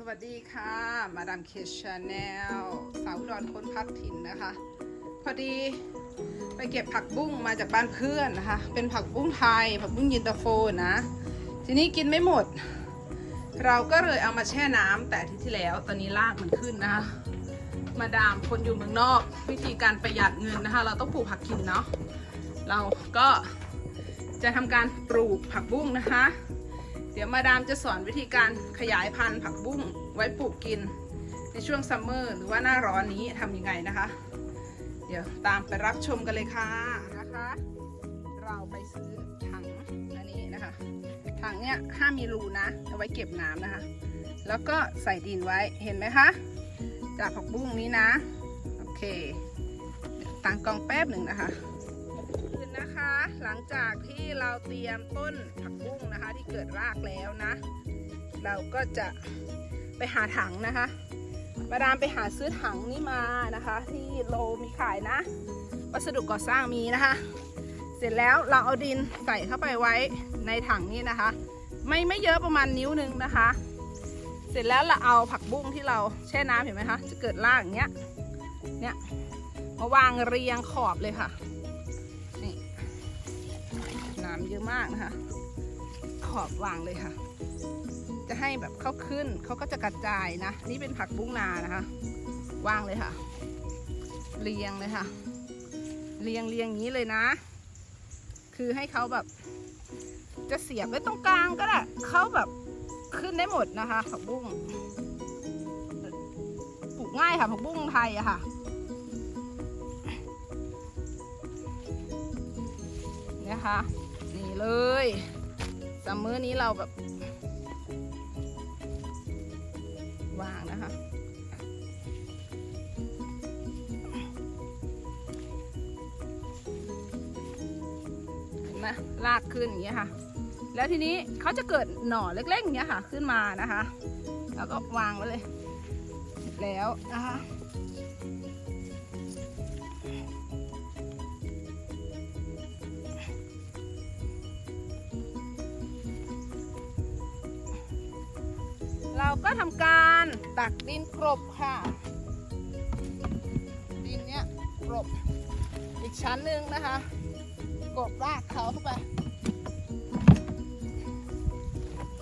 สวัสดีค่ะ มาดามเคชาแนลสาวดอนค้นพักถิ่นนะคะ พอดีไปเก็บผักบุ้งมาจากบ้านเพื่อนนะคะ เป็นผักบุ้งไทย ผักบุ้งยินตาโฟนะ ทีนี้กินไม่หมด เราก็เลยเอามาแช่น้ำแต่ที่ที่แล้วตอนนี้รากมันขึ้นนะคะ มาดามคนอยู่เมืองนอก วิธีการประหยัดเงินนะคะ เราต้องปลูกผักกินเนาะ เราก็จะทำการปลูกผักบุ้งนะคะ เดี๋ยวมาดามจะสอนวิธีการขยายพันธุ์ผักบุ้งไว้ปลูกกิน ในช่วงซัมเมอร์หรือว่าหน้าร้อนนี้ทำยังไงนะคะ เดี๋ยวตามไปรับชมกันเลยค่ะนะคะ เราไปซื้อถังอันนี้นะคะถังเนี้ยห้ามมีรูนะเอาไว้เก็บน้ำนะคะ แล้วก็ใส่ดินไว้เห็นไหมคะจากผักบุ้งนี้นะโอเคตั้งกองแป๊บหนึ่งนะคะ หลังจากที่เราเตรียมต้นผักบุ้งนะคะ ที่เกิดรากแล้วนะ เราก็จะไปหาถังนะคะมาดามไปหาซื้อถังนี้มานะคะ ที่โลมีขายนะ วัสดุก่อสร้างมีนะคะ เสร็จแล้วเราเอาดินใส่เข้าไปไว้ในถังนี้นะคะ ไม่ไม่เยอะประมาณนิ้วหนึ่งนะคะ เสร็จแล้วเราเอาผักบุ้งที่เราแช่น้ำเห็นไหมคะจะเกิดรากอย่างเงี้ยเนี่ยมาวางเรียงขอบเลยค่ะ น้ำเยอะมากนะคะ ขอบวางเลยค่ะ จะให้แบบเขาขึ้นเขาก็จะกระจายนะ นี่เป็นผักบุ้งนานะคะ วางเลยค่ะ เรียงเลยค่ะ เรียงเรียงอย่างนี้เลยนะ คือให้เขาแบบ จะเสียบไว้ตรงกลางก็ได้เขาแบบขึ้นได้หมดนะคะผักบุ้งปลูกง่ายค่ะผักบุ้งไทยอะค่ะเนี่ยค่ะ เลยซัมเมอร์นี้เราแบบ วางนะคะ เห็นไหมลากขึ้นอย่างเงี้ยค่ะ แล้วทีนี้เขาจะเกิดหน่อเล็กๆอย่างเงี้ยค่ะ ขึ้นมานะคะ แล้วก็วางไว้เลย แล้วนะคะ ก็ทำการตักดินกรบค่ะ ดินเนี้ยกรบอีกชั้นหนึ่งนะคะ กรบรากเขาเข้าไป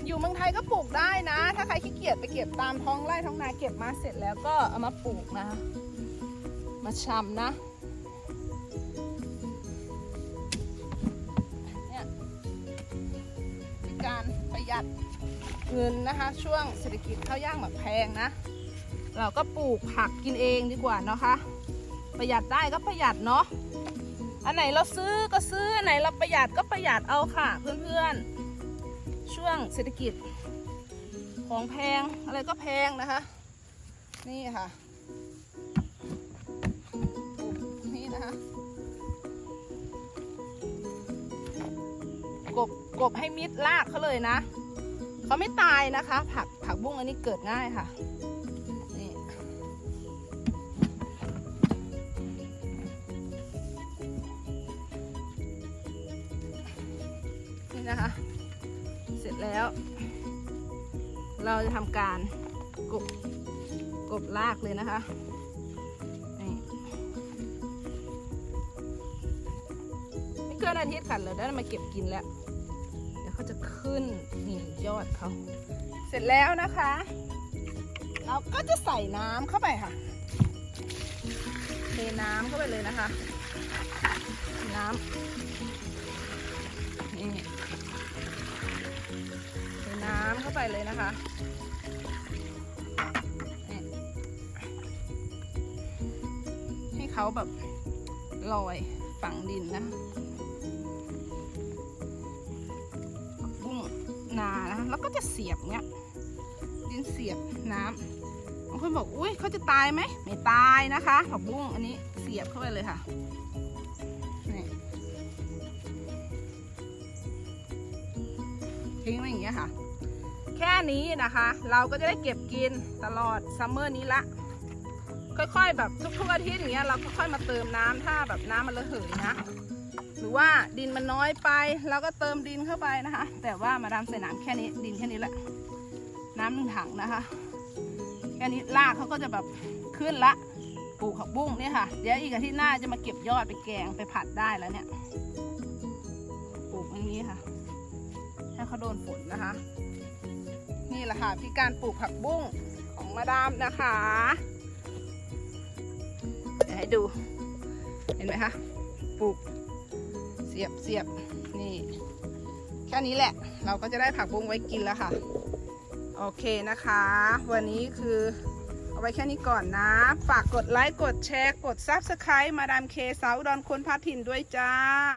อยู่เมืองไทยก็ปลูกได้นะ ถ้าใครขี้เกียจไปเก็บตามท้องไร่ท้องนาเก็บมาเสร็จแล้วก็เอามาปลูกนะคะ มาชำนะเนี่ยเป็นการประหยัด เงินนะคะ ช่วงเศรษฐกิจข้าวย่างแบบแพงนะ เราก็ปลูกผักกินเองดีกว่าเนาะคะ ประหยัดได้ก็ประหยัดเนาะอันไหนเราซื้อก็ซื้ออันไหนเราประหยัดก็ประหยัดเอาค่ะ เพื่อนๆ ช่วงเศรษฐกิจของแพงอะไรก็แพงนะคะ นี่ค่ะปลูกนี่นะคะกบกบให้มิดรากเขาเลยนะ เขาไม่ตายนะคะ ผักผักบุ้งอันนี้เกิดง่ายค่ะนี่นี่นะคะ เสร็จแล้ว เราจะทำการกบกบลากเลยนะคะนี่ไม่เกินอาทิตย์ค่ะเราได้มาเก็บกินแล้ว เขาจะขึ้นนี่ยอดเขา เสร็จแล้วนะคะ เราก็จะใส่น้ำเข้าไปค่ะเทน้ำเข้าไปเลยนะคะ น้ำนี่เทน้ำเข้าไปเลยนะคะให้เขาแบบลอยฝังดินนะ แล้วก็จะเสียบเนี้ยดินเสียบน้ำบางคนบอกอุ้ยเขาจะตายไหมไม่ตายนะคะผักบุ้งอันนี้เสียบเข้าไปเลยค่ะนี่ทิ้งไว้อย่างเงี้ยค่ะ แค่นี้นะคะ เราก็จะได้เก็บกินตลอดซัมเมอร์นี้ละค่อยๆ แบบทุกๆอาทิตย์อย่างเงี้ยเราก็ค่อยมาเติมน้ำถ้าแบบน้ำมันระเหยนะ รือว่าดินมันน้อยไปเราก็เติมดินเข้าไปนะคะ แต่ว่ามาดามใส่น้ำแค่นี้ดินแค่นี้แหละ น้ำหนึ่งถังนะคะแค่นี้รากเขาก็จะแบบขึ้นละปลูกผักบุ้งเนี่ยค่ะ เดี๋ยวอีกอาทิตย์หน้าจะมาเก็บยอดไปแกงไปผัดได้แล้วเนี่ยปลูกอย่างนี้ค่ะ ให้เขาโดนฝนนะคะ นี่แหละค่ะพี่การปลูกผักบุ้งของมาดามนะคะเดี๋ยวให้ดู เห็นไหมคะปลูก สียบเสียบนี่ แค่นี้แหละ เราก็จะได้ผักบุ้งไว้กินแล้วค่ะ โอเคนะคะ วันนี้คือเอาไว้แค่นี้ก่อนนะ ฝากกดไลค์ กดแชร์ กด Subscribe มาดามเคสาวดอนคนพาถิ่นด้วยจ้า